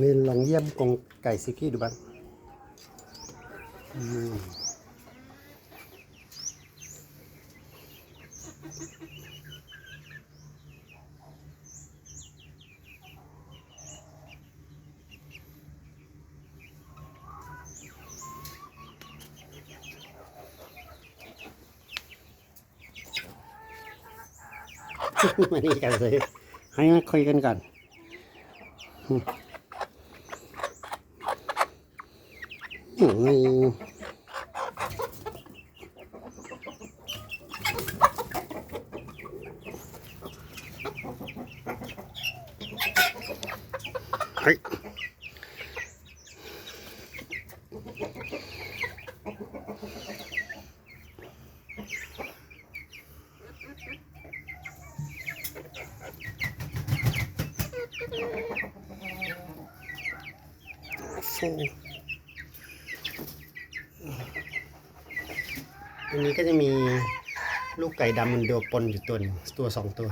นี่ลองเยี่ยมกรงไก่ซิกี้ดูบ้างอืมมานี่กันเลยให้มาคุยกันก่อน อืมเฮ้ยฟู อันนี้ก็จะมีลูกไก่ดำมันโดปนอยู่ตัวนึงตัวสองตัว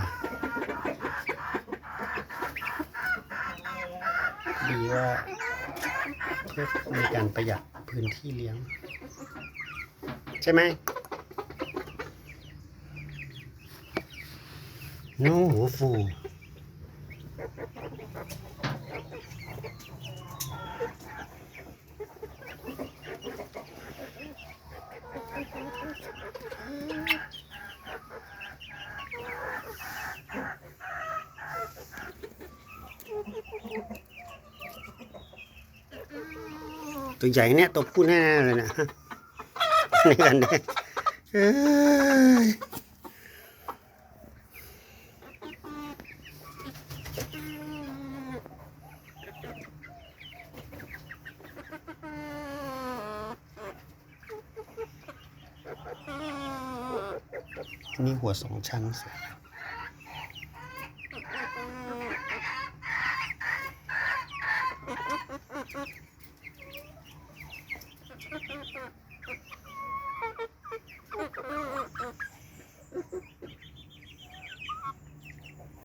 ดีว่าเพื่อมีการประหยัดพื้นที่เลี้ยง ใช่ไหมน้หัวฟู ตัวใหญ่เนี่ยตัวผู้แน่เลยนะในกันเนี่ย เอ้ยนี่หัวสองชั้นสวย